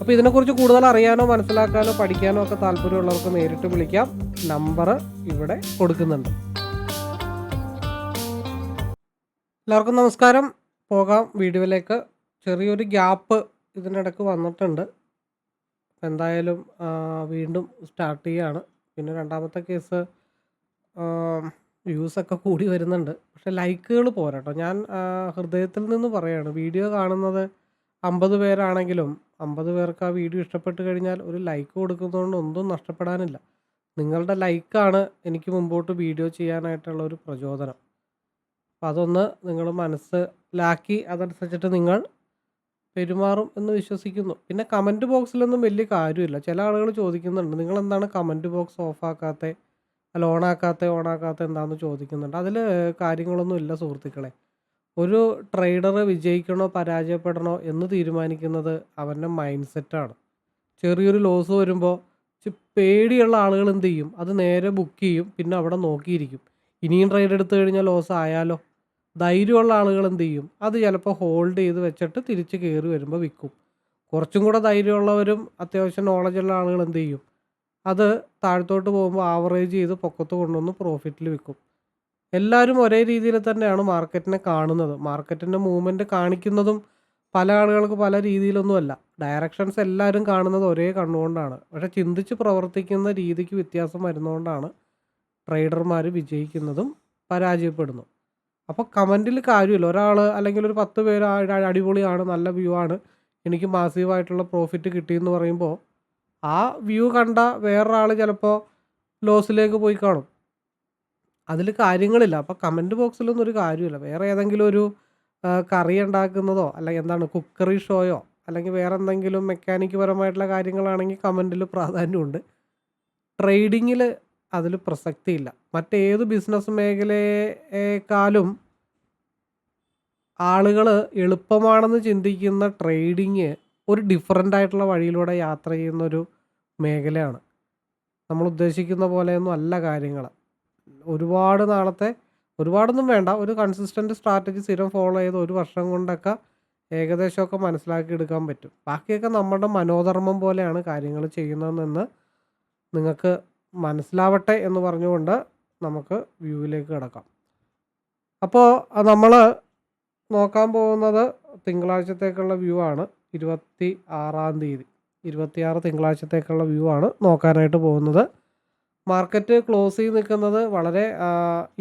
അപ്പോൾ ഇതിനെക്കുറിച്ച് കൂടുതൽ അറിയാനോ മനസ്സിലാക്കാനോ പഠിക്കാനോ ഒക്കെ താല്പര്യമുള്ളവർക്ക് നേരിട്ട് വിളിക്കാം. നമ്പർ ഇവിടെ കൊടുക്കുന്നുണ്ട്. എല്ലാവർക്കും നമസ്കാരം. പോകാം വീഡിയോയിലേക്ക് ചെറിയൊരു ഗ്യാപ്പ് ഇതിനിടക്ക് വന്നിട്ടുണ്ട്. എന്തായാലും വീണ്ടും സ്റ്റാർട്ട് ചെയ്യാണ്. പിന്നെ രണ്ടാമത്തെ കേസ് വ്യൂസൊക്കെ കൂടി വരുന്നുണ്ട്. പക്ഷെ ലൈക്കുകൾ പോരാട്ടോ. ഞാൻ ഹൃദയത്തിൽ നിന്ന് പറയാണ് വീഡിയോ കാണുന്നത് അമ്പത് പേരാണെങ്കിലും അമ്പത് പേർക്ക് ആ വീഡിയോ ഇഷ്ടപ്പെട്ട് കഴിഞ്ഞാൽ ഒരു ലൈക്ക് കൊടുക്കുന്നതുകൊണ്ട് ഒന്നും നഷ്ടപ്പെടാനില്ല. നിങ്ങളുടെ ലൈക്കാണ് എനിക്ക് മുമ്പോട്ട് വീഡിയോ ചെയ്യാനായിട്ടുള്ള ഒരു പ്രചോദനം. അപ്പം അതൊന്ന് നിങ്ങൾ മനസ്സിലാക്കി അതനുസരിച്ചിട്ട് നിങ്ങൾ പെരുമാറും എന്ന് വിശ്വസിക്കുന്നു. പിന്നെ കമന്റ് ബോക്സിലൊന്നും വലിയ കാര്യമില്ല. ചില ആളുകൾ ചോദിക്കുന്നുണ്ട് നിങ്ങൾ എന്താണ് കമന്റ് ബോക്സ് ഓഫാക്കാത്ത അല്ല ഓണാക്കാത്ത ഓണാക്കാത്ത എന്താണെന്ന് ചോദിക്കുന്നുണ്ട്. അതിൽ കാര്യങ്ങളൊന്നും ഇല്ല സുഹൃത്തുക്കളെ. ഒരു ട്രേഡർ വിജയിക്കണോ പരാജയപ്പെടണോ എന്ന് തീരുമാനിക്കുന്നത് അവന്റെ മൈൻഡ് സെറ്റാണ് ചെറിയൊരു ലോസ് വരുമ്പോൾ പേടിയുള്ള ആളുകൾ എന്ത് ചെയ്യും? അത് നേരെ ബുക്ക് ചെയ്യും പിന്നെ അവിടെ നോക്കിയിരിക്കും. ഇനിയും ട്രേഡ് എടുത്തു കഴിഞ്ഞാൽ ലോസ് ആയാലോ? ധൈര്യമുള്ള ആളുകൾ എന്ത് ചെയ്യും? അത് ചിലപ്പോൾ ഹോൾഡ് ചെയ്ത് വെച്ചിട്ട് തിരിച്ച് കയറി വരുമ്പോൾ വിൽക്കും. കുറച്ചും കൂടെ ധൈര്യമുള്ളവരും അത്യാവശ്യം നോളജുള്ള ആളുകൾ എന്ത് ചെയ്യും? അത് താഴത്തോട്ട് പോകുമ്പോൾ ആവറേജ് ചെയ്ത് പൊക്കത്ത് കൊണ്ടുവന്ന് പ്രോഫിറ്റിൽ വിൽക്കും. എല്ലാവരും ഒരേ രീതിയിൽ തന്നെയാണ് മാർക്കറ്റിനെ കാണുന്നത്. മാർക്കറ്റിന്റെ മൂവ്മെന്റ് കാണിക്കുന്നതും പല ആളുകൾക്ക് പല രീതിയിലൊന്നുമല്ല. ഡയറക്ഷൻസ് എല്ലാവരും കാണുന്നത് ഒരേ കണ്ണുകൊണ്ടാണ്. പക്ഷെ ചിന്തിച്ച് പ്രവർത്തിക്കുന്ന രീതിക്ക് വ്യത്യാസം വരുന്നതുകൊണ്ടാണ് ട്രേഡർമാർ വിജയിക്കുന്നതും പരാജയപ്പെടുന്നു അപ്പോൾ കമന്റിൽ കാര്യമില്ല. ഒരാൾ അല്ലെങ്കിൽ ഒരു പത്ത് പേര് അടിപൊളിയാണ് നല്ല വ്യൂ ആണ്. എനിക്ക് മാസീവായിട്ടുള്ള പ്രോഫിറ്റ് കിട്ടിയെന്ന് പറയുമ്പോൾ ആ വ്യൂ കണ്ട വേറൊരാൾ ചിലപ്പോൾ ലോസിലേക്ക് പോയി കാണും. അതിൽ കാര്യങ്ങളില്ല. അപ്പോൾ കമന്റ് ബോക്സിലൊന്നും ഒരു കാര്യമില്ല വേറെ ഏതെങ്കിലും ഒരു കറി ഉണ്ടാക്കുന്നതോ അല്ലെങ്കിൽ എന്താണ് കുക്കറി ഷോയോ അല്ലെങ്കിൽ വേറെ എന്തെങ്കിലും മെക്കാനിക്ക് പരമായിട്ടുള്ള കാര്യങ്ങളാണെങ്കിൽ കമന്റിൽ പ്രാധാന്യമുണ്ട്. ട്രേഡിങ്ങിൽ അതിൽ പ്രസക്തിയില്ല. മറ്റേത് ബിസിനസ് മേഖലയേക്കാളും ആളുകൾ എളുപ്പമാണെന്ന് ചിന്തിക്കുന്ന ട്രേഡിങ് ഒരു ഡിഫറെന്റ് ആയിട്ടുള്ള വഴിയിലൂടെ യാത്ര ചെയ്യുന്ന ഒരു മേഖലയാണ്. നമ്മൾ ഉദ്ദേശിക്കുന്ന പോലെയൊന്നും അല്ല കാര്യങ്ങൾ ഒരുപാട് നാളത്തെ ഒരുപാടൊന്നും വേണ്ട. ഒരു കൺസിസ്റ്റന്റ് സ്ട്രാറ്റജി സ്ഥിരം ഫോളോ ചെയ്ത് ഒരു വർഷം കൊണ്ടൊക്കെ ഏകദേശമൊക്കെ മനസ്സിലാക്കി എടുക്കാൻ പറ്റും. ബാക്കിയൊക്കെ നമ്മുടെ മനോധർമ്മം പോലെയാണ് കാര്യങ്ങൾ ചെയ്യുന്നതെന്ന് നിങ്ങൾക്ക് മനസ്സിലാവട്ടെ എന്ന് പറഞ്ഞുകൊണ്ട് നമുക്ക് വ്യൂവിലേക്ക് കിടക്കാം. അപ്പോൾ നമ്മൾ നോക്കാൻ പോകുന്നത് തിങ്കളാഴ്ചത്തേക്കുള്ള വ്യൂ ആണ്. ഇരുപത്തി ആറാം തീയതി. ഇരുപത്തിയാറ് തിങ്കളാഴ്ചത്തേക്കുള്ള വ്യൂ ആണ് നോക്കാനായിട്ട് പോകുന്നത്. മാർക്കറ്റ് ക്ലോസ് ചെയ്ത് നിൽക്കുന്നത് വളരെ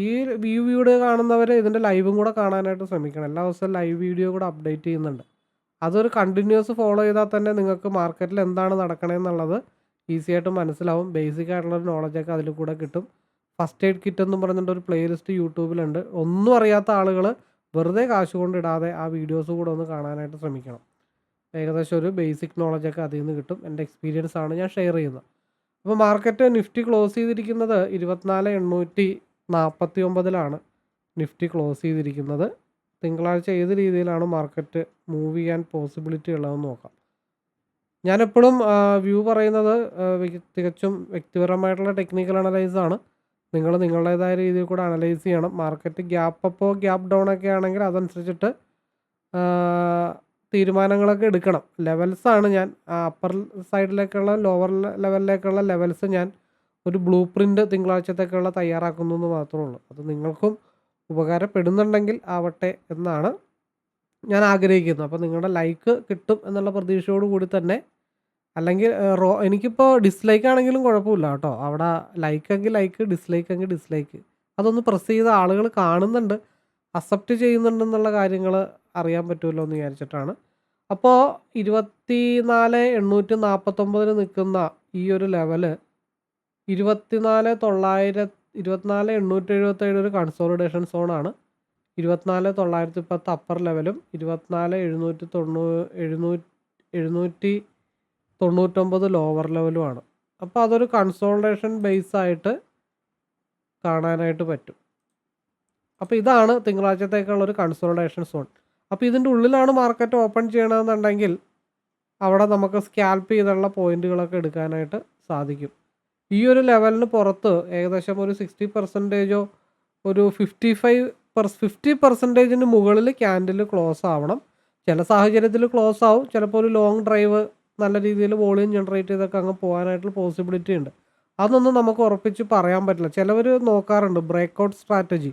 ഈ വ്യൂ വീഡിയോ കാണുന്നവർ ഇതിന്റെ ലൈവും കൂടെ കാണാനായിട്ട് ശ്രമിക്കണം. എല്ലാ ദിവസവും ലൈവ് വീഡിയോ കൂടെ അപ്ഡേറ്റ് ചെയ്യുന്നുണ്ട്. അതൊരു കണ്ടിന്യൂസ് ഫോളോ ചെയ്താൽ തന്നെ നിങ്ങൾക്ക് മാർക്കറ്റിൽ എന്താണ് നടക്കണമെന്നുള്ളത് ഈസി ആയിട്ട് മനസ്സിലാവും. ബേസിക് ആയിട്ടുള്ള നോളജൊക്കെ അതിൽ കൂടെ കിട്ടും. ഫസ്റ്റ് എയ്ഡ് കിറ്റ് എന്ന് പറഞ്ഞിട്ട് ഒരു പ്ലേലിസ്റ്റ് യൂട്യൂബിലുണ്ട് ഒന്നും അറിയാത്ത ആളുകൾ വെറുതെ കാശ് കൊണ്ടിടാതെ ആ വീഡിയോസ് കൂടെ ഒന്ന് കാണാനായിട്ട് ശ്രമിക്കണം. ഏകദേശം ഒരു ബേസിക് നോളജൊക്കെ അതിൽ നിന്ന് കിട്ടും. എന്റെ എക്സ്പീരിയൻസ് ആണ് ഞാൻ ഷെയർ ചെയ്യുന്നത്. അപ്പോൾ മാർക്കറ്റ് നിഫ്റ്റി ക്ലോസ് ചെയ്തിരിക്കുന്നത് ഇരുപത്തിനാല് എണ്ണൂറ്റി നാൽപ്പത്തി ഒമ്പതിലാണ് നിഫ്റ്റി ക്ലോസ് ചെയ്തിരിക്കുന്നത്. തിങ്കളാഴ്ച ഏത് രീതിയിലാണ് മാർക്കറ്റ് മൂവ് ചെയ്യാൻ പോസിബിലിറ്റി ഉള്ളതെന്ന് നോക്കാം. ഞാനെപ്പോഴും വ്യൂ പറയുന്നത് തികച്ചും വ്യക്തിപരമായിട്ടുള്ള ടെക്നിക്കൽ അനലൈസ് ആണ്. നിങ്ങൾ നിങ്ങളുടേതായ രീതിയിൽ കൂടെ അനലൈസ് ചെയ്യണം. മാർക്കറ്റ് ഗ്യാപ്പ് അപ്പോ ഗ്യാപ്പ് ഡൗൺ ഒക്കെ ആണെങ്കിൽ അതനുസരിച്ചിട്ട് തീരുമാനങ്ങളൊക്കെ എടുക്കണം. ലെവൽസ് ആണ് ഞാൻ. അപ്പർ സൈഡിലേക്കുള്ള ലോവർ ലെവലിലേക്കുള്ള ലെവൽസ് ഞാൻ ഒരു ബ്ലൂ പ്രിന്റ് തിങ്കളാഴ്ചത്തേക്കുള്ള തയ്യാറാക്കുന്നു എന്ന് മാത്രമേ ഉള്ളൂ. അത് നിങ്ങൾക്കും ഉപകാരപ്പെടുന്നുണ്ടെങ്കിൽ ആവട്ടെ എന്നാണ് ഞാൻ ആഗ്രഹിക്കുന്നത്. അപ്പോൾ നിങ്ങളുടെ ലൈക്ക് കിട്ടും എന്നുള്ള പ്രതീക്ഷയോട് കൂടി തന്നെ അല്ലെങ്കിൽ റോ എനിക്കിപ്പോൾ ഡിസ്ലൈക്ക് ആണെങ്കിലും കുഴപ്പമില്ല കേട്ടോ. അവിടെ ലൈക്ക് എങ്കിൽ ലൈക്ക് ഡിസ്ലൈക്ക് എങ്കിൽ ഡിസ്ലൈക്ക് അതൊന്ന് പ്രസ് ചെയ്ത ആളുകൾ കാണുന്നുണ്ട്. അക്സെപ്റ്റ് ചെയ്യുന്നുണ്ടെന്നുള്ള കാര്യങ്ങൾ അറിയാൻ പറ്റുമല്ലോ എന്ന് വിചാരിച്ചിട്ടാണ്. അപ്പോൾ ഇരുപത്തി നാല് എണ്ണൂറ്റി നാൽപ്പത്തൊമ്പതിന് നിൽക്കുന്ന ഈ ഒരു ലെവൽ ഇരുപത്തിനാല് തൊള്ളായിര ഇരുപത്തിനാല് എണ്ണൂറ്റി എഴുപത്തേഴ് ഒരു കൺസോളിഡേഷൻ സോണാണ് ഇരുപത്തിനാല് തൊള്ളായിരത്തി പത്ത് അപ്പർ ലെവലും ഇരുപത്തിനാല് എഴുന്നൂറ്റി തൊണ്ണൂ എഴുന്നൂറ്റി എഴുന്നൂറ്റി തൊണ്ണൂറ്റൊമ്പത് ലോവർ ലെവലുമാണ് അപ്പോൾ അതൊരു കൺസോൾട്ടേഷൻ ബേസ് ആയിട്ട് കാണാനായിട്ട് പറ്റും. അപ്പോൾ ഇതാണ് തിങ്കളാഴ്ചത്തേക്കുള്ള ഒരു കൺസോൾട്ടേഷൻ സോൺ അപ്പോൾ ഇതിന്റെ ഉള്ളിലാണ് മാർക്കറ്റ് ഓപ്പൺ ചെയ്യണമെന്നുണ്ടെങ്കിൽ അവിടെ നമുക്ക് സ്കാൽപ്പ് ചെയ്തുള്ള പോയിന്റുകളൊക്കെ എടുക്കാനായിട്ട് സാധിക്കും. ഈ ഒരു ലെവലിന് പുറത്ത് ഏകദേശം ഒരു സിക്സ്റ്റി പെർസെന്റേജോ ഒരു ഫിഫ്റ്റി ഫൈവ് പെർ ഫിഫ്റ്റി പെർസെന്റേജിന് മുകളിൽ ക്യാൻഡിൽ ക്ലോസ് ആവണം. ചില സാഹചര്യത്തിൽ ക്ലോസ് ആവും. ചിലപ്പോൾ ഒരു ലോങ് ഡ്രൈവ് നല്ല രീതിയിൽ വോളിയം ജനറേറ്റ് ചെയ്തൊക്കെ അങ്ങ് പോകാനായിട്ടുള്ള പോസിബിലിറ്റി ഉണ്ട്. അതൊന്നും നമുക്ക് ഉറപ്പിച്ച് പറയാൻ പറ്റില്ല. ചിലവർ നോക്കാറുണ്ട് ബ്രേക്ക് ഔട്ട് സ്ട്രാറ്റജി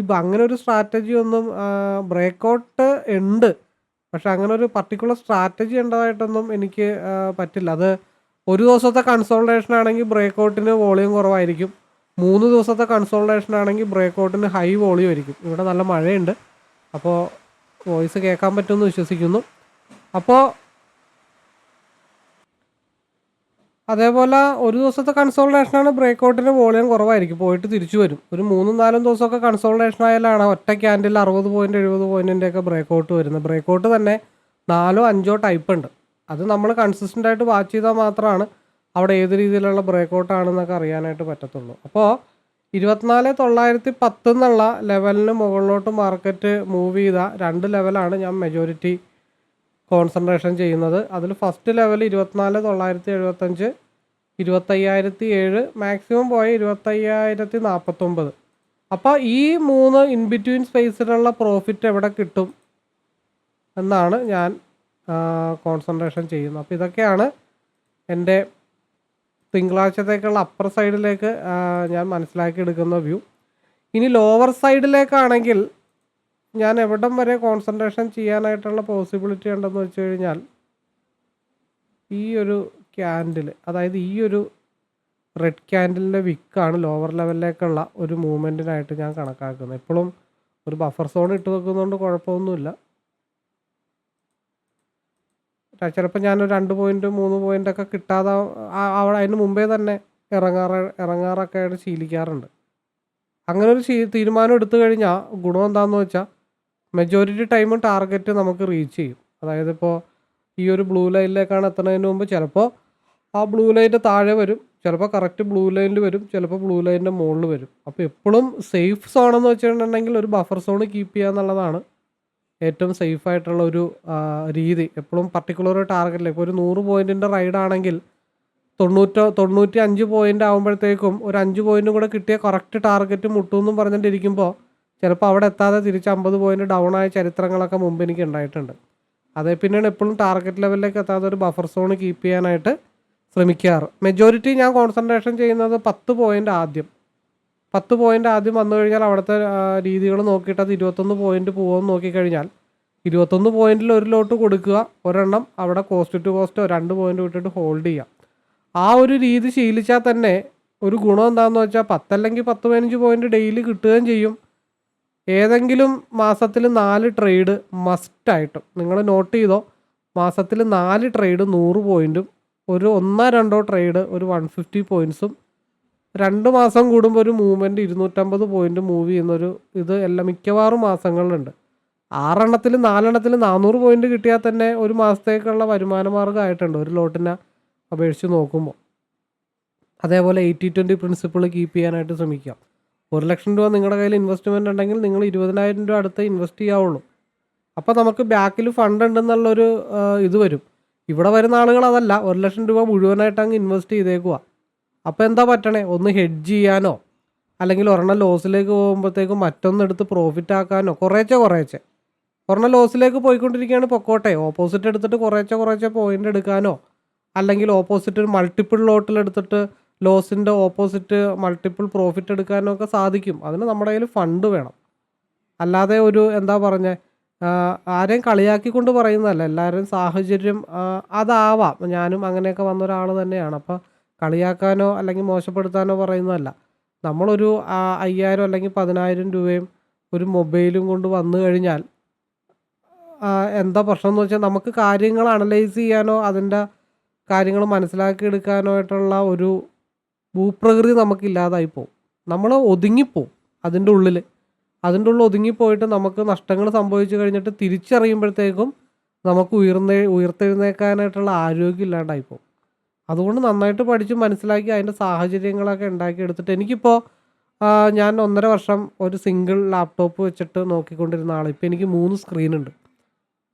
ഇപ്പം അങ്ങനെ ഒരു സ്ട്രാറ്റജി ഒന്നും ബ്രേക്ക് ഔട്ട് ഉണ്ട്. പക്ഷെ അങ്ങനെ ഒരു പർട്ടിക്കുലർ സ്ട്രാറ്റജി ഉണ്ടതായിട്ടൊന്നും എനിക്ക് പറ്റില്ല. അത് ഒരു ദിവസത്തെ കൺസോൾട്ടേഷൻ ആണെങ്കിൽ ബ്രേക്ക് ഔട്ടിന് വോളിയം കുറവായിരിക്കും. മൂന്ന് ദിവസത്തെ കൺസോൾട്ടേഷൻ ആണെങ്കിൽ ബ്രേക്ക് ഔട്ടിന് ഹൈ വോളിയം ആയിരിക്കും. ഇവിടെ നല്ല മഴയുണ്ട്. അപ്പോൾ വോയിസ് കേൾക്കാൻ പറ്റുമെന്ന് വിശ്വസിക്കുന്നു. അപ്പോൾ അതേപോലെ ഒരു ദിവസത്തെ കൺസോൾട്ടേഷനാണ് ബ്രേക്ക് ഔട്ടിന് വോളിയം കുറവായിരിക്കും. പോയിട്ട് തിരിച്ചു വരും. ഒരു മൂന്നും നാലും ദിവസമൊക്കെ കൺസോൾട്ടേഷൻ ആയാലാണ് ഒറ്റ ക്യാൻഡിൽ അറുപത് പോയിന്റ് എഴുപത് പോയിന്റിന്റെ ഒക്കെ ബ്രേക്ക് ഔട്ട് വരുന്നത്. ബ്രേക്ക് ഔട്ട് തന്നെ നാലോ അഞ്ചോ ടൈപ്പ് ഉണ്ട്. അത് നമ്മൾ കൺസിസ്റ്റന്റ് ആയിട്ട് വാച്ച് ചെയ്താൽ മാത്രമാണ് അവിടെ ഏത് രീതിയിലുള്ള ബ്രേക്ക് ഔട്ട് ആണെന്നൊക്കെ അറിയാനായിട്ട് പറ്റത്തുള്ളൂ. അപ്പോൾ ഇരുപത്തിനാല് തൊള്ളായിരത്തി പത്ത് എന്നുള്ള ലെവലിന് മുകളിലോട്ട് മാർക്കറ്റ് മൂവ് ചെയ്ത രണ്ട് ലെവലാണ് ഞാൻ മെജോറിറ്റി കോൺസെൻട്രേഷൻ ചെയ്യുന്നത്. അതിൽ ഫസ്റ്റ് ലെവൽ ഇരുപത്തിനാല് തൊള്ളായിരത്തി എഴുപത്തഞ്ച് ഇരുപത്തയ്യായിരത്തി ഏഴ് മാക്സിമം പോയ ഇരുപത്തയ്യായിരത്തി നാൽപ്പത്തൊമ്പത് അപ്പോൾ ഈ മൂന്ന് ഇൻ ബിറ്റ്വീൻ സ്പേസിലുള്ള പ്രോഫിറ്റ് എവിടെ കിട്ടും എന്നാണ് ഞാൻ കോൺസെൻട്രേഷൻ ചെയ്യുന്നത്. അപ്പോൾ ഇതൊക്കെയാണ് എന്റെ തിങ്കളാഴ്ചത്തേക്കുള്ള അപ്പർ സൈഡിലേക്ക് ഞാൻ മനസ്സിലാക്കി എടുക്കുന്ന വ്യൂ ഇനി ലോവർ സൈഡിലേക്കാണെങ്കിൽ ഞാൻ എവിടം വരെ കോൺസെൻട്രേഷൻ ചെയ്യാനായിട്ടുള്ള പോസിബിലിറ്റി ഉണ്ടെന്ന് വെച്ച് കഴിഞ്ഞാൽ ഈ ഒരു ക്യാൻഡിൽ അതായത് ഈ ഒരു റെഡ് ക്യാൻഡിലിന്റെ വിക്കാണ് ലോവർ ലെവലിലേക്കുള്ള ഒരു മൂവ്മെന്റിനായിട്ട് ഞാൻ കണക്കാക്കുന്നത്. എപ്പോഴും ഒരു ബഫർ സോൺ ഇട്ട് വെക്കുന്നതുകൊണ്ട് കുഴപ്പമൊന്നുമില്ല. ചിലപ്പോൾ ഞാൻ രണ്ട് പോയിന്റ് മൂന്ന് പോയിന്റ് ഒക്കെ കിട്ടാതെ അവിടെ അതിന് മുമ്പേ തന്നെ ഇറങ്ങാറ് ഇറങ്ങാറൊക്കെ ആയിട്ട് ശീലിക്കാറുണ്ട്. അങ്ങനെ ഒരു തീരുമാനം എടുത്തു കഴിഞ്ഞാൽ ഗുണം എന്താണെന്ന് വെച്ചാൽ മെജോറിറ്റി ടൈമും ടാർഗറ്റ് നമുക്ക് റീച്ച് ചെയ്യും. അതായത് ഇപ്പോൾ ഈ ഒരു ബ്ലൂ ലൈനിലേക്കാണ് എത്തുന്നതിന് മുമ്പ് ചിലപ്പോൾ ആ ബ്ലൂ ലൈന്റെ താഴെ വരും ചിലപ്പോൾ കറക്റ്റ് ബ്ലൂ ലൈനിൽ വരും ചിലപ്പോൾ ബ്ലൂ ലൈനിന്റെ മുകളിൽ വരും. അപ്പോൾ എപ്പോഴും സേഫ് സോൺ എന്ന് വെച്ചിട്ടുണ്ടെങ്കിൽ ഒരു ബഫർ സോൺ കീപ്പ് ചെയ്യുക എന്നുള്ളതാണ് ഏറ്റവും സേഫ് ആയിട്ടുള്ള ഒരു രീതി. എപ്പോഴും പർട്ടിക്കുലർ ടാർഗറ്റിൽ ഇപ്പോൾ ഒരു നൂറ് പോയിന്റിന്റെ റൈഡ് ആണെങ്കിൽ തൊണ്ണൂറ്റോ തൊണ്ണൂറ്റി അഞ്ച് പോയിന്റ് ആകുമ്പോഴത്തേക്കും ഒരു അഞ്ച് പോയിന്റും കൂടെ കിട്ടിയ കറക്റ്റ് ടാർഗറ്റ് മുട്ടുമെന്നും പറഞ്ഞിട്ടിരിക്കുമ്പോൾ ചിലപ്പോൾ അവിടെ എത്താതെ തിരിച്ച് അമ്പത് പോയിന്റ് ഡൗൺ ആയ ചരിത്രങ്ങളൊക്കെ മുമ്പ് എനിക്ക് ഉണ്ടായിട്ടുണ്ട്. അതേ പിന്നെയാണ് എപ്പോഴും ടാർഗറ്റ് ലെവലിലേക്ക് എത്താതെ ഒരു ബഫർ സോൺ കീപ്പ് ചെയ്യാനായിട്ട് ശ്രമിക്കാറ്. മെജോറിറ്റി ഞാൻ കോൺസെൻട്രേഷൻ ചെയ്യുന്നത് പത്ത് പോയിന്റ് ആദ്യം. പത്ത് പോയിന്റ് ആദ്യം വന്നു കഴിഞ്ഞാൽ അവിടുത്തെ രീതികൾ നോക്കിയിട്ട് അത് ഇരുപത്തൊന്ന് പോയിന്റ് പോകുമെന്ന് നോക്കിക്കഴിഞ്ഞാൽ ഇരുപത്തൊന്ന് പോയിന്റിൽ ഒരു ലോട്ട് കൊടുക്കുക ഒരെണ്ണം അവിടെ കോസ്റ്റ് ടു കോസ്റ്റോ രണ്ട് പോയിന്റ് വിട്ടിട്ട് ഹോൾഡ് ചെയ്യാം ആ ഒരു രീതി ശീലിച്ചാൽ തന്നെ ഒരു ഗുണം എന്താണെന്ന് വെച്ചാൽ പത്തല്ലെങ്കിൽ പത്ത് പതിനഞ്ച് പോയിന്റ് ഡെയിലി കിട്ടുകയും ചെയ്യും. ഏതെങ്കിലും മാസത്തിൽ നാല് ട്രേഡ് മസ്റ്റായിട്ടും നിങ്ങൾ നോട്ട് ചെയ്തോ? മാസത്തിൽ നാല് ട്രേഡ് നൂറ് പോയിന്റും ഒരു ഒന്നോ രണ്ടോ ട്രേഡ് ഒരു വൺ ഫിഫ്റ്റി പോയിൻസും രണ്ട് മാസം കൂടുമ്പോൾ ഒരു മൂവ്മെന്റ് ഇരുന്നൂറ്റമ്പത് പോയിന്റ് മൂവ് ചെയ്യുന്നൊരു ഇത് എല്ലാം മിക്കവാറും മാസങ്ങളിലുണ്ട്. ആറെണ്ണത്തിൽ നാലെണ്ണത്തിൽ നാനൂറ് പോയിന്റ് കിട്ടിയാൽ തന്നെ ഒരു മാസത്തേക്കുള്ള വരുമാന മാർഗമായിട്ടുണ്ട് ഒരു ലോട്ടിനെ അപേക്ഷിച്ച് നോക്കുമ്പോൾ. അതേപോലെ എയ്റ്റി ട്വന്റി പ്രിൻസിപ്പിൾ കീപ്പ് ചെയ്യാനായിട്ട് ശ്രമിക്കുക. ഒരു ലക്ഷം രൂപ നിങ്ങളുടെ കയ്യിൽ ഇൻവെസ്റ്റ്മെന്റ് ഉണ്ടെങ്കിൽ നിങ്ങൾ ഇരുപതിനായിരം രൂപ അടുത്ത് ഇൻവെസ്റ്റ് ചെയ്യാവുള്ളൂ. അപ്പോൾ നമുക്ക് ബാക്കിൽ ഫണ്ട് ഉണ്ടെന്നുള്ളൊരു ഇത് വരും. ഇവിടെ വരുന്ന ആളുകൾ അതല്ല ഒരു ലക്ഷം രൂപ മുഴുവനായിട്ട് അങ്ങ് ഇൻവെസ്റ്റ് ചെയ്തേക്കുക അപ്പോൾ എന്താ പറ്റണേ? ഒന്ന് ഹെഡ്ജ് ചെയ്യാനോ? അല്ലെങ്കിൽ ഒരെണ്ണം ലോസിലേക്ക് പോകുമ്പോഴത്തേക്കും മറ്റൊന്നെടുത്ത് പ്രോഫിറ്റ് ആക്കാനോ? കുറേച്ചെ കുറേച്ചെ. ഒരെണ്ണം ലോസിലേക്ക് പോയിക്കൊണ്ടിരിക്കുകയാണ് പൊക്കോട്ടെ. ഓപ്പോസിറ്റ് എടുത്തിട്ട് കുറേച്ചെ കുറേച്ചെ പോയിന്റ് എടുക്കാനോ? അല്ലെങ്കിൽ ഓപ്പോസിറ്റ് ഒരു മൾട്ടിപ്പിൾ ലോട്ടിൽ എടുത്തിട്ട് ലോസിന്റെ ഓപ്പോസിറ്റ് മൾട്ടിപ്പിൾ പ്രോഫിറ്റ് എടുക്കാനൊക്കെ സാധിക്കും. അതിന് നമ്മുടെ കയ്യിൽ ഫണ്ട് വേണം. അല്ലാതെ ഒരു എന്താ പറഞ്ഞ ആരെയും കളിയാക്കിക്കൊണ്ട് പറയുന്നതല്ല. എല്ലാവരും സാഹചര്യം അതാവാം. ഞാനും അങ്ങനെയൊക്കെ വന്ന ഒരാൾ തന്നെയാണ്. അപ്പോൾ കളിയാക്കാനോ അല്ലെങ്കിൽ മോശപ്പെടുത്താനോ പറയുന്നതല്ല. നമ്മളൊരു അയ്യായിരം അല്ലെങ്കിൽ പതിനായിരം രൂപയും ഒരു മൊബൈലും കൊണ്ട് വന്നു കഴിഞ്ഞാൽ എന്താ പ്രശ്നം എന്ന് വെച്ചാൽ നമുക്ക് കാര്യങ്ങൾ അനലൈസ് ചെയ്യാനോ അതിന്റെ കാര്യങ്ങൾ മനസ്സിലാക്കിയെടുക്കാനോ ആയിട്ടുള്ള ഒരു ഭൂപ്രകൃതി നമുക്കില്ലാതായി പോകും നമ്മൾ ഒതുങ്ങിപ്പോവും അതിന്റെ ഉള്ളിൽ അതിന്റെ ഉള്ളിൽ ഒതുങ്ങിപ്പോയിട്ട് നമുക്ക് നഷ്ടങ്ങൾ സംഭവിച്ചു കഴിഞ്ഞിട്ട് തിരിച്ചറിയുമ്പോഴത്തേക്കും നമുക്ക് ഉയർന്നേ ഉയർത്തെഴുന്നേക്കാനായിട്ടുള്ള ആരോഗ്യം ഇല്ലാണ്ടായി പോകും അതുകൊണ്ട് നന്നായിട്ട് പഠിച്ച് മനസ്സിലാക്കി അതിന്റെ സാഹചര്യങ്ങളൊക്കെ ഉണ്ടാക്കിയെടുത്തിട്ട് എനിക്കിപ്പോൾ ഞാൻ ഒന്നര വർഷം ഒരു സിംഗിൾ ലാപ്ടോപ്പ് വെച്ചിട്ട് നോക്കിക്കൊണ്ടിരുന്ന ആൾ ഇപ്പോൾ എനിക്ക് മൂന്ന് സ്ക്രീൻ ഉണ്ട്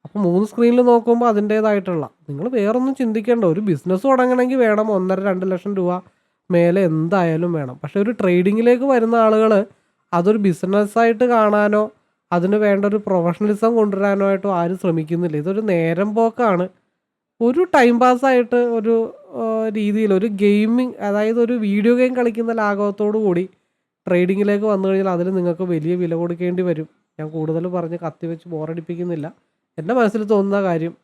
അപ്പോൾ മൂന്ന് സ്ക്രീനിൽ നോക്കുമ്പോൾ അതിന്റേതായിട്ടുള്ള നിങ്ങൾ വേറൊന്നും ചിന്തിക്കേണ്ട ഒരു ബിസിനസ് തുടങ്ങണമെങ്കിൽ വേണം ഒന്നര രണ്ട് ലക്ഷം രൂപ മേലെ എന്തായാലും വേണം. പക്ഷെ ഒരു ട്രേഡിങ്ങിലേക്ക് വരുന്ന ആളുകൾ അതൊരു ബിസിനസ്സായിട്ട് കാണാനോ അതിന് വേണ്ട ഒരു പ്രൊഫഷണലിസം കൊണ്ടുവരാനോ ആയിട്ടോ ആരും ശ്രമിക്കുന്നില്ല. ഇതൊരു നേരം പോക്കാണ്. ഒരു ടൈം പാസ്സായിട്ട് ഒരു രീതിയിൽ ഒരു ഗെയിമിങ് അതായത് ഒരു വീഡിയോ ഗെയിം കളിക്കുന്ന ലാഘവത്തോടു കൂടി ട്രേഡിങ്ങിലേക്ക് വന്നു കഴിഞ്ഞാൽ അതിൽ നിങ്ങൾക്ക് വലിയ വില കൊടുക്കേണ്ടി വരും. ഞാൻ കൂടുതൽ പറഞ്ഞ് കത്തിവെച്ച് ബോറടിപ്പിക്കുന്നില്ല എന്റെ മനസ്സിൽ തോന്നുന്ന കാര്യം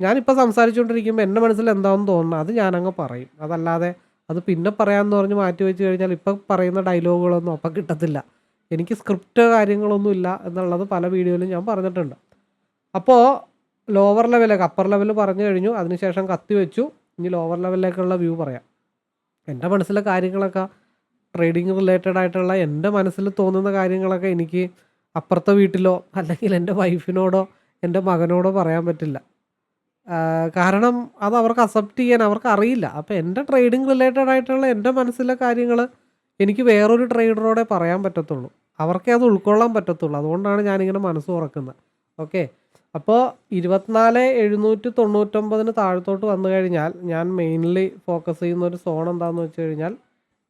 ഞാനിപ്പോൾ സംസാരിച്ചുകൊണ്ടിരിക്കുമ്പോൾ എന്റെ മനസ്സിൽ എന്താണെന്ന് തോന്നുന്നത് അത് ഞാനങ്ങ് പറയും. അതല്ലാതെ അത് പിന്നെ പറയാമെന്ന് പറഞ്ഞ് മാറ്റി വെച്ച് കഴിഞ്ഞാൽ ഇപ്പം പറയുന്ന ഡയലോഗുകളൊന്നും അപ്പം കിട്ടത്തില്ല. എനിക്ക് സ്ക്രിപ്റ്റ് കാര്യങ്ങളൊന്നും ഇല്ല എന്നുള്ളത് പല വീഡിയോയിലും ഞാൻ പറഞ്ഞിട്ടുണ്ട്. അപ്പോൾ ലോവർ ലെവലേക്ക് അപ്പർ ലെവൽ പറഞ്ഞു കഴിഞ്ഞു. അതിനുശേഷം കത്തി വെച്ചു. ഇനി ലോവർ ലെവലിലേക്കുള്ള വ്യൂ പറയാം. എന്റെ മനസ്സിലെ കാര്യങ്ങളൊക്കെ ട്രേഡിങ് റിലേറ്റഡ് ആയിട്ടുള്ള എന്റെ മനസ്സിൽ തോന്നുന്ന കാര്യങ്ങളൊക്കെ എനിക്ക് അപ്പുറത്തെ വീട്ടിലോ അല്ലെങ്കിൽ എന്റെ വൈഫിനോടോ എന്റെ മകനോടോ പറയാൻ പറ്റില്ല. കാരണം അത് അവർക്ക് അക്സെപ്റ്റ് ചെയ്യാൻ അവർക്ക് അറിയില്ല. അപ്പോൾ എന്റെ ട്രേഡിംഗ് റിലേറ്റഡ് ആയിട്ടുള്ള എന്റെ മനസ്സിലെ കാര്യങ്ങൾ എനിക്ക് വേറൊരു ട്രേഡറോടെ പറയാൻ പറ്റത്തുള്ളൂ. അവർക്കേ അത് ഉൾക്കൊള്ളാൻ പറ്റത്തുള്ളൂ. അതുകൊണ്ടാണ് ഞാനിങ്ങനെ മനസ്സ് തുറക്കുന്നത്. ഓക്കെ എഴുന്നൂറ്റി തൊണ്ണൂറ്റൊമ്പതിന് താഴത്തോട്ട് വന്നു കഴിഞ്ഞാൽ ഞാൻ മെയിൻലി ഫോക്കസ് ചെയ്യുന്ന ഒരു സോൺ എന്താണെന്ന് വെച്ച് കഴിഞ്ഞാൽ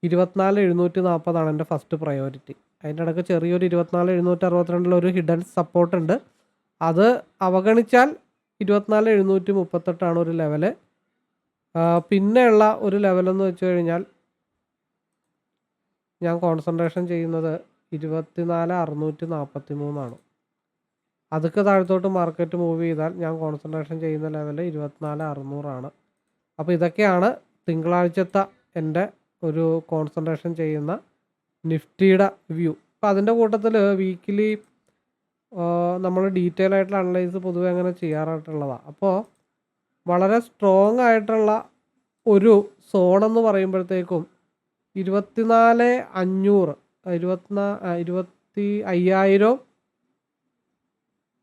ഇരുപത്തിനാല് എഴുന്നൂറ്റി നാൽപ്പതാണ് എന്റെ ഫസ്റ്റ് പ്രയോറിറ്റി അതിന്റെ ഇടയ്ക്ക് ചെറിയൊരു ഇരുപത്തിനാല് എഴുന്നൂറ്റി അറുപത്തിരണ്ടിലൊരു ഹിഡൻ സപ്പോർട്ട് ഉണ്ട്. അത് അവഗണിച്ചാൽ ഇരുപത്തിനാല് എഴുന്നൂറ്റി മുപ്പത്തെട്ടാണ് ഒരു ലെവൽ. പിന്നെയുള്ള ഒരു ലെവലെന്ന് വെച്ച് കഴിഞ്ഞാൽ ഞാൻ കോൺസെൻട്രേഷൻ ചെയ്യുന്നത് ഇരുപത്തിനാല് അറുന്നൂറ്റി നാൽപ്പത്തി മൂന്നാണ് അതൊക്കെ താഴത്തോട്ട് മാർക്കറ്റ് മൂവ് ചെയ്താൽ ഞാൻ കോൺസെൻട്രേഷൻ ചെയ്യുന്ന ലെവൽ ഇരുപത്തിനാല് അറുന്നൂറാണ്. അപ്പോൾ ഇതൊക്കെയാണ് തിങ്കളാഴ്ചത്തെ എന്റെ ഒരു കോൺസെൻട്രേഷൻ ചെയ്യുന്ന നിഫ്റ്റിയുടെ വ്യൂ. അപ്പോൾ അതിന്റെ കൂട്ടത്തിൽ വീക്കിലി നമ്മൾ ഡീറ്റെയിൽ ആയിട്ടുള്ള അനലൈസ് പൊതുവെ അങ്ങനെ ചെയ്യാറായിട്ടുള്ളതാണ് അപ്പോൾ വളരെ സ്ട്രോങ് ആയിട്ടുള്ള ഒരു സോൺ എന്ന് പറയുമ്പോഴത്തേക്കും ഇരുപത്തിനാല് അഞ്ഞൂറ് ഇരുപത്തിനാ ഇരുപത്തി അയ്യായിരം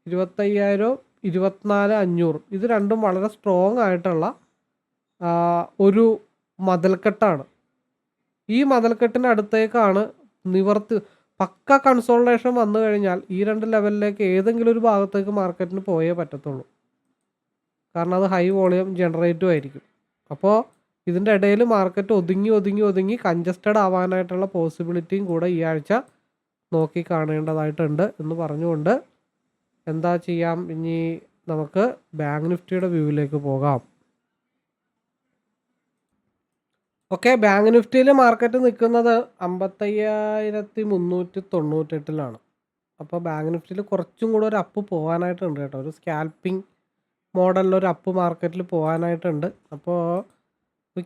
ഇരുപത്തയ്യായിരം ഇരുപത്തിനാല് അഞ്ഞൂറ്. ഇത് രണ്ടും വളരെ സ്ട്രോങ് ആയിട്ടുള്ള ഒരു മതിൽക്കെട്ടാണ്. ഈ മതിൽക്കെട്ടിന്റെ അടുത്തേക്കാണ് നിവർത്തി പക്ക കൺസോൾട്ടേഷൻ വന്നു കഴിഞ്ഞാൽ ഈ രണ്ട് ലെവലിലേക്ക് ഏതെങ്കിലും ഒരു ഭാഗത്തേക്ക് മാർക്കറ്റിന് പോയേ പറ്റത്തുള്ളൂ. കാരണം അത് ഹൈ വോളിയം ജനറേറ്റും ആയിരിക്കും. അപ്പോൾ ഇതിന്റെ ഇടയിൽ മാർക്കറ്റ് ഒതുങ്ങി ഒതുങ്ങി ഒതുങ്ങി കഞ്ചസ്റ്റഡ് ആവാനായിട്ടുള്ള പോസിബിലിറ്റിയും കൂടെ ഈ ആഴ്ച നോക്കി കാണേണ്ടതായിട്ടുണ്ട് എന്ന് പറഞ്ഞുകൊണ്ട് എന്താ ചെയ്യാം? ഇനി നമുക്ക് ബാങ്ക് നിഫ്റ്റിയുടെ വ്യൂവിലേക്ക് പോകാം. ഓക്കെ ബാങ്ക് നിഫ്റ്റിയിൽ മാർക്കറ്റ് നിൽക്കുന്നത് അമ്പത്തയ്യായിരത്തി മുന്നൂറ്റി തൊണ്ണൂറ്റെട്ടിലാണ് അപ്പോൾ ബാങ്ക് നിഫ്റ്റിയിൽ കുറച്ചും കൂടെ ഒരു അപ്പ് പോകാനായിട്ടുണ്ട് കേട്ടോ. ഒരു സ്കാൽപ്പിംഗ് മോഡലിൽ ഒരു അപ്പ് മാർക്കറ്റിൽ പോകാനായിട്ടുണ്ട്. അപ്പോൾ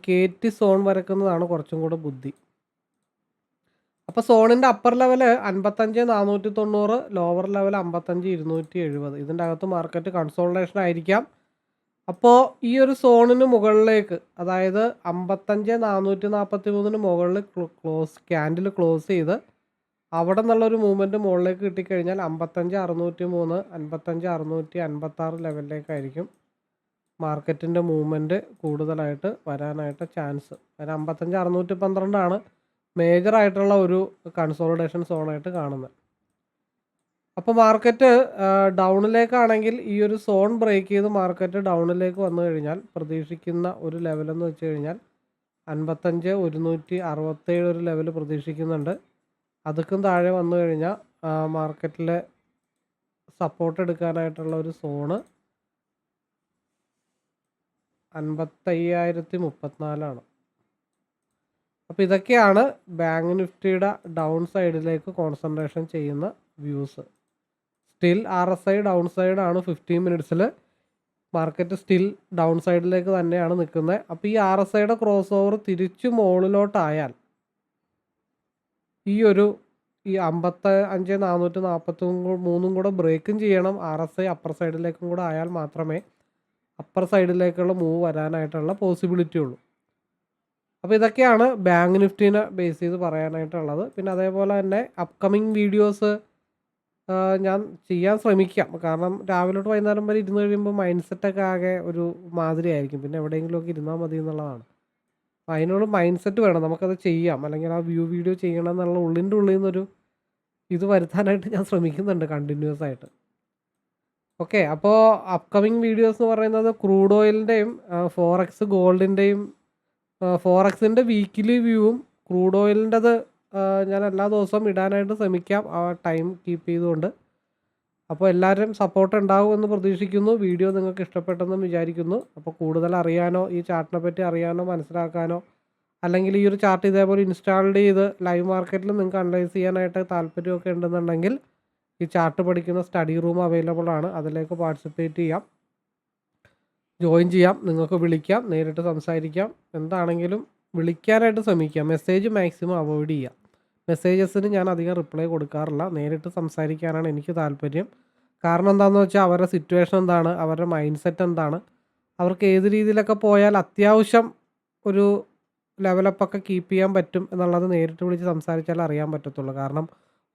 കയറ്റി സോൺ വരക്കുന്നതാണ് കുറച്ചും കൂടെ ബുദ്ധി. അപ്പോൾ സോണിന്റെ അപ്പർ ലെവൽ അൻപത്തഞ്ച് നാനൂറ്റി തൊണ്ണൂറ് ലോവർ ലെവൽ അമ്പത്തഞ്ച് ഇരുന്നൂറ്റി എഴുപത് ഇതിന്റെ അകത്ത് മാർക്കറ്റ് കൺസോൾട്ടേഷൻ ആയിരിക്കാം. അപ്പോൾ ഈ ഒരു സോണിന് മുകളിലേക്ക് അതായത് അമ്പത്തഞ്ച് നാനൂറ്റി നാൽപ്പത്തി മൂന്നിന് മുകളിൽ ക്ലോസ് ക്യാൻഡിൽ ക്ലോസ് ചെയ്ത് അവിടെ നിന്നുള്ളൊരു മൂവ്മെന്റ് മുകളിലേക്ക് കിട്ടിക്കഴിഞ്ഞാൽ അമ്പത്തഞ്ച് അറുന്നൂറ്റി മൂന്ന് അൻപത്തഞ്ച് അറുന്നൂറ്റി അൻപത്താറ് ലെവലിലേക്കായിരിക്കും മാർക്കറ്റിന്റെ മൂവ്മെന്റ് കൂടുതലായിട്ട് വരാനായിട്ട് ചാൻസ്. അതിന് അമ്പത്തഞ്ച് അറുന്നൂറ്റി പന്ത്രണ്ടാണ് മേജറായിട്ടുള്ള ഒരു കൺസോളിഡേഷൻ സോണായിട്ട് കാണുന്നത്. അപ്പോൾ മാർക്കറ്റ് ഡൗണിലേക്കാണെങ്കിൽ ഈ ഒരു സോൺ ബ്രേക്ക് ചെയ്ത് മാർക്കറ്റ് ഡൗണിലേക്ക് വന്നു കഴിഞ്ഞാൽ പ്രതീക്ഷിക്കുന്ന ഒരു ലെവലെന്ന് വെച്ച് കഴിഞ്ഞാൽ അൻപത്തഞ്ച് ഒരുന്നൂറ്റി അറുപത്തേഴ് ഒരു ലെവൽ പ്രതീക്ഷിക്കുന്നുണ്ട്. അതുക്കും താഴെ വന്നു കഴിഞ്ഞാൽ മാർക്കറ്റിലെ സപ്പോർട്ട് എടുക്കാനായിട്ടുള്ള ഒരു സോണ് അൻപത്തയ്യായിരത്തി മുപ്പത്തിനാലാണ് അപ്പോൾ ഇതൊക്കെയാണ് ബാങ്ക് നിഫ്റ്റിയുടെ ഡൗൺ സൈഡിലേക്ക് കോൺസെൻട്രേഷൻ ചെയ്യുന്ന views. Still R S I down സൈഡാണ് ഫിഫ്റ്റീൻ മിനിറ്റ്സിൽ മാർക്കറ്റ് സ്റ്റിൽ ഡൗൺ സൈഡിലേക്ക് തന്നെയാണ് നിൽക്കുന്നത്. അപ്പോൾ ഈ ആർ എസ് ഐയുടെ ക്രോസ് ഓവർ തിരിച്ചു മുകളിലോട്ടായാൽ ഈ ഒരു ഈ അമ്പത്ത അഞ്ച് നാനൂറ്റി നാൽപ്പത്തി മൂന്നും കൂടെ ബ്രേക്കും ചെയ്യണം. ആർ എസ് ഐ അപ്പർ സൈഡിലേക്കും കൂടെ ആയാൽ മാത്രമേ അപ്പർ സൈഡിലേക്കുള്ള മൂവ് വരാനായിട്ടുള്ള പോസിബിലിറ്റി ഉള്ളൂ. അപ്പോൾ ഇതൊക്കെയാണ് ബാങ്ക് നിഫ്റ്റീനെ ബേസ് ചെയ്ത് പറയാനായിട്ടുള്ളത്. പിന്നെ അതേപോലെ തന്നെ അപ്കമിങ് വീഡിയോസ് ഞാൻ ചെയ്യാൻ ശ്രമിക്കാം. കാരണം രാവിലെ തൊട്ട് വൈകുന്നേരം വരെ ഇരുന്ന് കഴിയുമ്പോൾ മൈൻഡ് സെറ്റൊക്കെ ആകെ ഒരു മാതിരി ആയിരിക്കും പിന്നെ എവിടെയെങ്കിലുമൊക്കെ ഇരുന്നാൽ മതി എന്നുള്ളതാണ്. അപ്പോൾ അതിനോട് മൈൻഡ് സെറ്റ് വേണം. നമുക്കത് ചെയ്യാം. അല്ലെങ്കിൽ ആ വ്യൂ വീഡിയോ ചെയ്യണം എന്നുള്ള ഉള്ളിന്റെ ഉള്ളിൽ നിന്നൊരു ഇത് വരുത്താനായിട്ട് ഞാൻ ശ്രമിക്കുന്നുണ്ട് കണ്ടിന്യൂസ് ആയിട്ട്. ഓക്കെ അപ്പോൾ അപ്കമിങ് വീഡിയോസ് എന്ന് പറയുന്നത് ക്രൂഡ് ഓയിലിന്റെയും ഫോറക്സ് ഗോൾഡിന്റെയും ഫോറക്സിന്റെ വീക്കിലി വ്യൂവും ക്രൂഡ് ഓയിലിന്റെത് ഞാൻ എല്ലാ ദിവസവും ഇടാനായിട്ട് ശ്രമിക്കാം ആ ടൈം കീപ്പ് ചെയ്തുകൊണ്ട്. അപ്പോൾ എല്ലാവരും സപ്പോർട്ട് ഉണ്ടാവും എന്ന് പ്രതീക്ഷിക്കുന്നു. വീഡിയോ നിങ്ങൾക്ക് ഇഷ്ടപ്പെട്ടെന്ന് വിചാരിക്കുന്നു. അപ്പോൾ കൂടുതൽ അറിയാനോ ഈ ചാർട്ടിനെ പറ്റി അറിയാനോ മനസ്സിലാക്കാനോ അല്ലെങ്കിൽ ഈ ഒരു ചാർട്ട് ഇതേപോലെ ഇൻസ്റ്റാൾ ചെയ്ത് ലൈവ് മാർക്കറ്റിൽ നിങ്ങൾക്ക് അനലൈസ് ചെയ്യാനായിട്ട് താല്പര്യമൊക്കെ ഉണ്ടെന്നുണ്ടെങ്കിൽ ഈ ചാർട്ട് പഠിക്കുന്ന സ്റ്റഡി റൂം അവൈലബിൾ ആണ്. അതിലേക്ക് പാർട്ടിസിപ്പേറ്റ് ചെയ്യാം. ജോയിൻ ചെയ്യാം. നിങ്ങൾക്ക് വിളിക്കാം. നേരിട്ട് സംസാരിക്കാം. എന്താണെങ്കിലും വിളിക്കാനായിട്ട് ശ്രമിക്കാം. മെസ്സേജ് മാക്സിമം അവോയ്ഡ് ചെയ്യാം. മെസ്സേജസിന് ഞാൻ അധികം റിപ്ലൈ കൊടുക്കാറില്ല. നേരിട്ട് സംസാരിക്കാനാണ് എനിക്ക് താല്പര്യം. കാരണം എന്താണെന്ന് വെച്ചാൽ അവരുടെ സിറ്റുവേഷൻ എന്താണ്? അവരുടെ മൈൻഡ് സെറ്റ് എന്താണ്? അവർക്ക് ഏത് രീതിയിലൊക്കെ പോയാൽ അത്യാവശ്യം ഒരു ലെവലപ്പൊക്കെ കീപ്പ് ചെയ്യാൻ പറ്റും എന്നുള്ളത് നേരിട്ട് വിളിച്ച് സംസാരിച്ചാൽ അറിയാൻ പറ്റത്തുള്ളൂ. കാരണം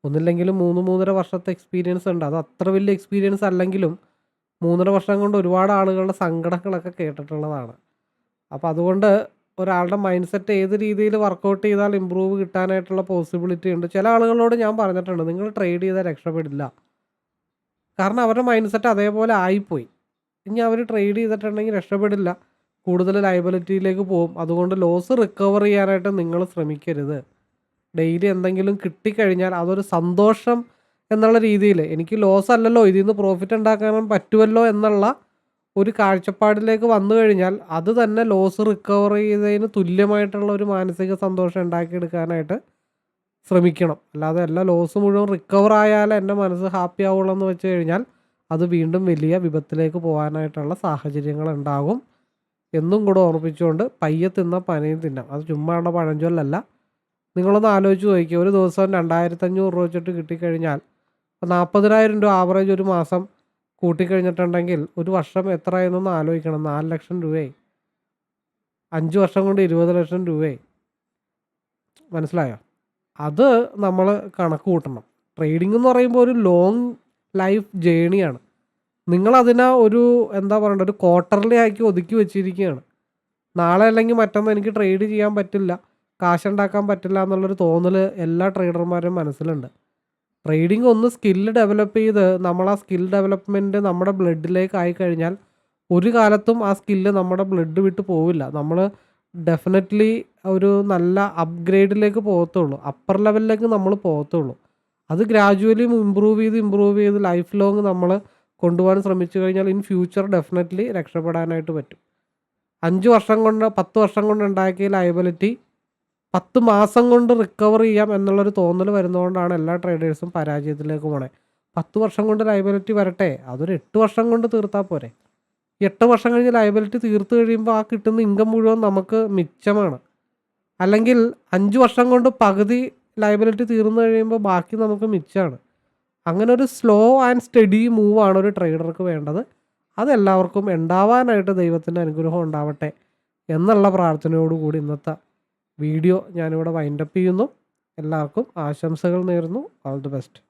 ഒന്നില്ലെങ്കിലും മൂന്ന് മൂന്നര വർഷത്തെ എക്സ്പീരിയൻസ് ഉണ്ട്. അത് അത്ര വലിയ എക്സ്പീരിയൻസ് അല്ലെങ്കിലും മൂന്നര വർഷം കൊണ്ട് ഒരുപാട് ആളുകളുടെ സങ്കടങ്ങളൊക്കെ കേട്ടിട്ടുള്ളതാണ്. അപ്പോൾ അതുകൊണ്ട് ഒരാളുടെ മൈൻഡ് സെറ്റ് ഏത് രീതിയിൽ വർക്കൗട്ട് ചെയ്താൽ ഇമ്പ്രൂവ് കിട്ടാനായിട്ടുള്ള പോസിബിലിറ്റി ഉണ്ട്. ചില ആളുകളോട് ഞാൻ പറഞ്ഞിട്ടുണ്ട് നിങ്ങൾ ട്രേഡ് ചെയ്താൽ രക്ഷപ്പെടില്ല. കാരണം അവരുടെ മൈൻഡ് സെറ്റ് അതേപോലെ ആയിപ്പോയി. ഇനി അവർ ട്രേഡ് ചെയ്തിട്ടുണ്ടെങ്കിൽ രക്ഷപ്പെടില്ല. കൂടുതൽ ലൈബിലിറ്റിയിലേക്ക് പോകും. അതുകൊണ്ട് ലോസ് റിക്കവർ ചെയ്യാനായിട്ട് നിങ്ങൾ ശ്രമിക്കരുത്. ഡെയിലി എന്തെങ്കിലും കിട്ടിക്കഴിഞ്ഞാൽ അതൊരു സന്തോഷം എന്നുള്ള രീതിയിൽ എനിക്ക് ലോസ് അല്ലല്ലോ ഇതിൽ നിന്ന് പ്രോഫിറ്റ് ഉണ്ടാക്കാൻ പറ്റുമല്ലോ എന്നുള്ള ഒരു കാഴ്ചപ്പാടിലേക്ക് വന്നു കഴിഞ്ഞാൽ അത് തന്നെ ലോസ് റിക്കവർ ചെയ്തതിന് തുല്യമായിട്ടുള്ള ഒരു മാനസിക സന്തോഷം ഉണ്ടാക്കിയെടുക്കാനായിട്ട് ശ്രമിക്കണം. അല്ലാതെ എല്ലാ ലോസ് മുഴുവൻ റിക്കവർ ആയാൽ എന്റെ മനസ്സ് ഹാപ്പി ആവുള്ളൂ എന്ന് വെച്ച് കഴിഞ്ഞാൽ അത് വീണ്ടും വലിയ വിപത്തിലേക്ക് പോകാനായിട്ടുള്ള സാഹചര്യങ്ങൾ ഉണ്ടാകും. എന്നും കൂടെ ഓർമ്മിപ്പിച്ചുകൊണ്ട് പയ്യെ തിന്ന പനയും തിന്നാം. അത് ചുമ്മാണ്ട പഴഞ്ചൊല്ലല്ല. നിങ്ങളൊന്ന് ആലോചിച്ച് നോക്കിക്കുക ഒരു ദിവസം രണ്ടായിരത്തഞ്ഞൂറ് രൂപ വെച്ചിട്ട് കിട്ടിക്കഴിഞ്ഞാൽ നാൽപ്പതിനായിരം രൂപ ആവറേജ് ഒരു മാസം കൂട്ടിക്കഴിഞ്ഞിട്ടുണ്ടെങ്കിൽ ഒരു വർഷം എത്രയെന്നൊന്ന് ആലോചിക്കണം. നാല് ലക്ഷം രൂപയായി. അഞ്ച് വർഷം കൊണ്ട് ഇരുപത് ലക്ഷം രൂപയായി. മനസ്സിലായോ? അത് നമ്മൾ കണക്ക് കൂട്ടണം. ട്രേഡിംഗ് എന്ന് പറയുമ്പോൾ ഒരു ലോങ് ലൈഫ് ജേണിയാണ് നിങ്ങളതിനെ ഒരു എന്താ പറയണ്ട ഒരു ക്വാർട്ടർലി ആക്കി ഒതുക്കി വെച്ചിരിക്കുകയാണ്. നാളെ അല്ലെങ്കിൽ മറ്റൊന്ന് എനിക്ക് ട്രേഡ് ചെയ്യാൻ പറ്റില്ല കാശുണ്ടാക്കാൻ പറ്റില്ല എന്നുള്ളൊരു തോന്നൽ എല്ലാ ട്രേഡർമാരും മനസ്സിലുണ്ട്. ട്രേഡിംഗ് ഒന്ന് സ്കില്ല് ഡെവലപ്പ് ചെയ്ത് നമ്മൾ ആ സ്കിൽ ഡെവലപ്മെന്റ് നമ്മുടെ ബ്ലഡിലേക്ക് ആയി കഴിഞ്ഞാൽ ഒരു കാലത്തും ആ സ്കില്ല് നമ്മുടെ ബ്ലഡ് വിട്ട് പോവില്ല. നമ്മൾ ഡെഫിനറ്റ്ലി ഒരു നല്ല അപ്ഗ്രേഡിലേക്ക് പോകത്തുള്ളൂ. അപ്പർ ലെവലിലേക്ക് നമ്മൾ പോകത്തുള്ളൂ. അത് ഗ്രാജുവലി ഇമ്പ്രൂവ് ചെയ്ത് ഇമ്പ്രൂവ് ചെയ്ത് ലൈഫ് ലോങ് നമ്മൾ കൊണ്ടുപോകാൻ ശ്രമിച്ചു കഴിഞ്ഞാൽ ഇൻ ഫ്യൂച്ചർ ഡെഫിനറ്റ്ലി രക്ഷപ്പെടാനായിട്ട് പറ്റും. അഞ്ച് വർഷം കൊണ്ട് പത്ത് വർഷം കൊണ്ട് ഉണ്ടാക്കിയ ലയബിലിറ്റി പത്ത് മാസം കൊണ്ട് റിക്കവർ ചെയ്യാം എന്നുള്ളൊരു തോന്നൽ വരുന്നതുകൊണ്ടാണ് എല്ലാ ട്രേഡേഴ്സും പരാജയത്തിലേക്ക് പോണേ. പത്ത് വർഷം കൊണ്ട് ലയബിലിറ്റി വരട്ടെ? അതൊരു എട്ട് വർഷം കൊണ്ട് തീർത്താൽ പോരെ. എട്ട് വർഷം കഴിഞ്ഞ് ലയബിലിറ്റി തീർത്ത് കഴിയുമ്പോൾ ആ കിട്ടുന്ന ഇൻകം മുഴുവൻ നമുക്ക് മിച്ചമാണ്. അല്ലെങ്കിൽ അഞ്ച് വർഷം കൊണ്ട് പകുതി ലയബിലിറ്റി തീർന്നു കഴിയുമ്പോൾ ബാക്കി നമുക്ക് മിച്ചമാണ് അങ്ങനെ ഒരു സ്ലോ ആൻഡ് സ്റ്റഡി മൂവാണ് ഒരു ട്രേഡർക്ക് വേണ്ടത്. അതെല്ലാവർക്കും ഉണ്ടാവാനായിട്ട് ദൈവത്തിന്റെ അനുഗ്രഹം ഉണ്ടാവട്ടെ എന്നുള്ള പ്രാർത്ഥനയോടുകൂടി ഇന്നത്തെ വീഡിയോ ഞാനിവിടെ വൈൻഡപ്പ് ചെയ്യുന്നു. എല്ലാവർക്കും ആശംസകൾ നേരുന്നു. All the best